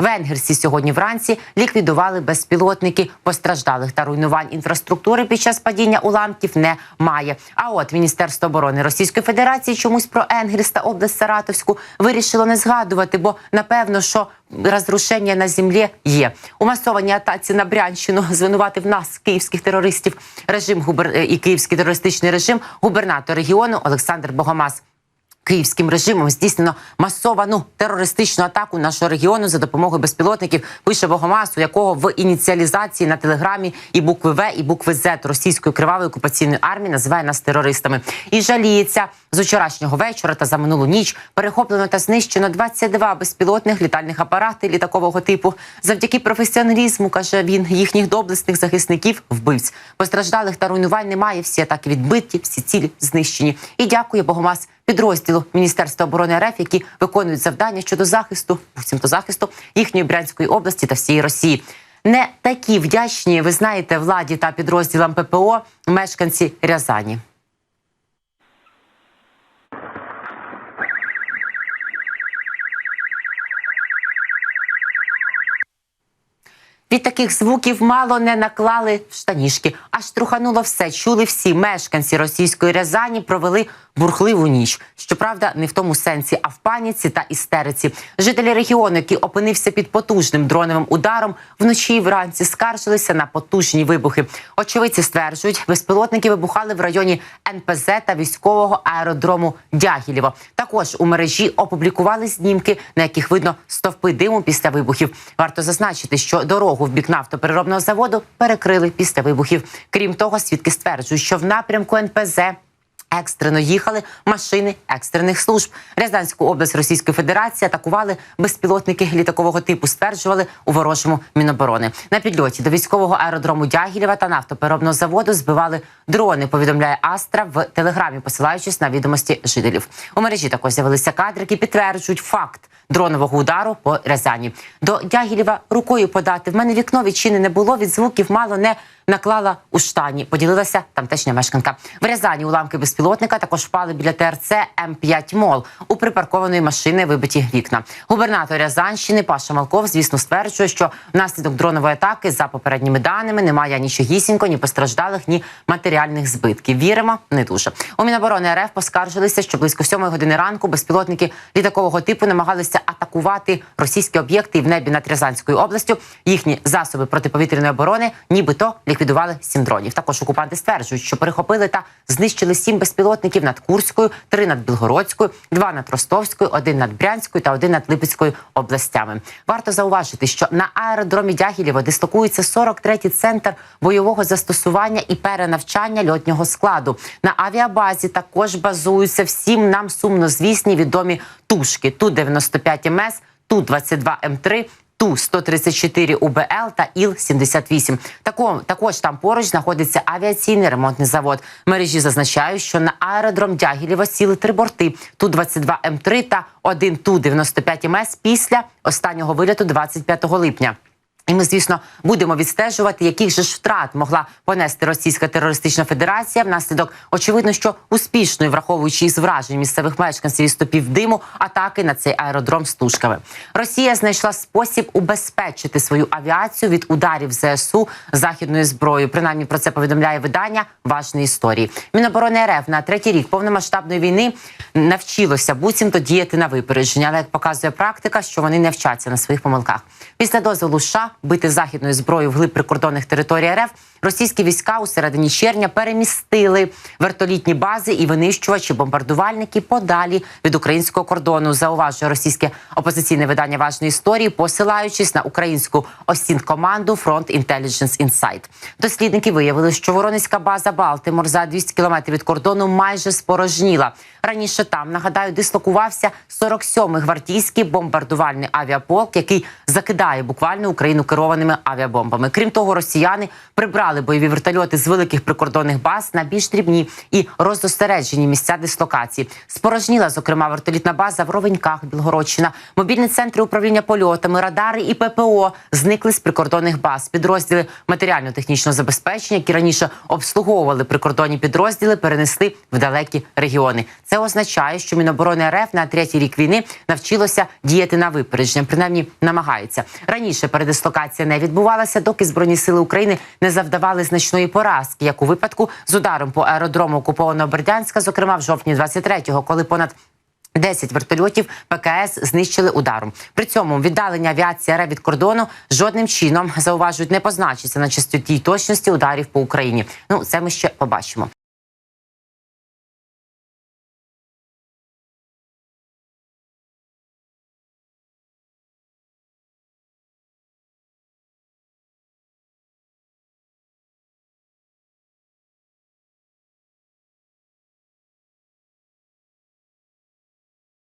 В сьогодні вранці ліквідували безпілотники постраждалих та руйнувань інфраструктури під час падіння уламків немає. А от Міністерство оборони Російської Федерації чомусь про Енгельс та область Саратовську вирішило не згадувати, бо напевно, що розрушення на землі є. У масованій атаці на Брянщину звинуватив нас, київських терористів, режим губер... і київський терористичний режим, губернатор регіону Олександр Богомаз. Київським режимом здійснено масовану терористичну атаку нашого регіону за допомогою безпілотників. Пише Богомаз, у якого в ініціалізації на телеграмі і букви В, і букви З російської кривавої окупаційної армії називає нас терористами і жаліється з вчорашнього вечора та за минулу ніч перехоплено та знищено 22 безпілотних літальних апарати літакового типу. Завдяки професіоналізму каже він їхніх доблесних захисників вбивць. Постраждалих та руйнувань немає. Всі атаки відбиті, всі цілі знищені. І дякує Богомаз підрозділу Міністерства оборони РФ, які виконують завдання щодо захисту, буцімто захисту їхньої Брянської області та всієї Росії. Не такі вдячні, ви знаєте, владі та підрозділам ППО мешканці Рязані. Від таких звуків мало не наклали штанішки, аж трухануло все. Чули всі мешканці російської Рязані, провели бурхливу ніч. Щоправда, не в тому сенсі, а в паніці та істериці. Жителі регіону, який опинився під потужним дроновим ударом, вночі і вранці скаржилися на потужні вибухи. Очевидці стверджують, безпілотники вибухали в районі НПЗ та військового аеродрому Дягілєво. Також у мережі опублікували знімки, на яких видно стовпи диму після вибухів. Варто зазначити, що дорогу в бік нафтопереробного заводу перекрили після вибухів. Крім того, свідки стверджують, що в напрямку НПЗ. Екстрено їхали машини екстрених служб. Рязанську область Російської Федерації атакували безпілотники літакового типу. Стверджували у ворожому міноборони. На підльоті до військового аеродрому Дягілєва та нафтопереробного заводу збивали дрони. Повідомляє Астра в телеграмі, посилаючись на відомості жителів. У мережі також з'явилися кадри, які підтверджують факт дронового удару по Рязані. До Дягілєва рукою подати. В мене вікно відчинене було. Від звуків мало не наклала у штані. Поділилася тамтешня мешканка. В Рязані уламки безпілотника також впали біля ТРЦ М5 Мол. У припаркованої машини вибиті вікна. Губернатор Рязанщини Паша Малков, звісно, стверджує, що внаслідок дронової атаки за попередніми даними немає нічогісінько, ні постраждалих, ні матеріальних збитків. Віримо, не дуже. У Міноборони РФ поскаржилися, що близько сьомої години ранку безпілотники літакового типу намагалися атакувати російські об'єкти в небі над Рязанською областю. Їхні засоби протиповітряної оборони, нібито ліквідували ліквідували сім дронів. Також окупанти стверджують, що перехопили та знищили сім безпілотників над Курською, три над Білгородською, два над Ростовською, один над Брянською та один над Липецькою областями. Варто зауважити, що на аеродромі Дягілєва дислокується 43-й центр бойового застосування і перенавчання льотнього складу. На авіабазі також базуються всім нам сумно звісні відомі тушки. Ту 95 МС, Ту-22М3, ту-134 УБЛ та Іл-78. Тако, також там поруч знаходиться авіаційний ремонтний завод. Мережі зазначають, що на аеродром Дягілєва сіли три борти Ту-22М3 та один Ту-95МС після останнього виліту 25 липня. І ми, звісно, будемо відстежувати, яких же ж втрат могла понести Російська терористична федерація внаслідок очевидно, що успішної, враховуючи із вражень місцевих мешканців і стопів диму, атаки на цей аеродром з тушками. Росія знайшла спосіб убезпечити свою авіацію від ударів ЗСУ західною зброєю. Принаймні про це повідомляє видання важної історії. Міноборони РФ на третій рік повномасштабної війни навчилося буцімто діяти на випередження, але як показує практика, що вони не вчаться на своїх помилках. Після дозволу США бити західною зброєю вглиб прикордонних територій РФ, російські війська у середині червня перемістили вертолітні бази і винищувачі бомбардувальники подалі від українського кордону. Зауважує російське опозиційне видання важної історії, посилаючись на українську осінкоманду Front Intelligence Insight. Дослідники виявили, що воронезька база Балтимор за 200 кілометрів від кордону майже спорожніла. Раніше там нагадаю дислокувався 47-й гвардійський бомбардувальний авіаполк, який закидає буквально Україну керованими авіабомбами. Крім того, росіяни прибрали бойові вертольоти з великих прикордонних баз на більш дрібні і роздосереджені місця дислокації. Спорожніла, зокрема, вертолітна база в Ровеньках, Білгородщина, мобільні центри управління польотами, радари і ППО зникли з прикордонних баз. Підрозділи матеріально-технічного забезпечення, які раніше обслуговували прикордонні підрозділи, перенесли в далекі регіони. Це означає, що Міноборони РФ на третій рік війни навчилося діяти на випередження, принаймні намагається раніше. Передислокація не відбувалася, доки збройні сили України не завдавали значної поразки, як у випадку з ударом по аеродрому окупованого Бердянська, зокрема в жовтні 23-го, коли понад 10 вертольотів ПКС знищили ударом. При цьому віддалення авіації РФ від кордону жодним чином зауважують не позначиться на частоті й точності ударів по Україні. Ну це ми ще побачимо.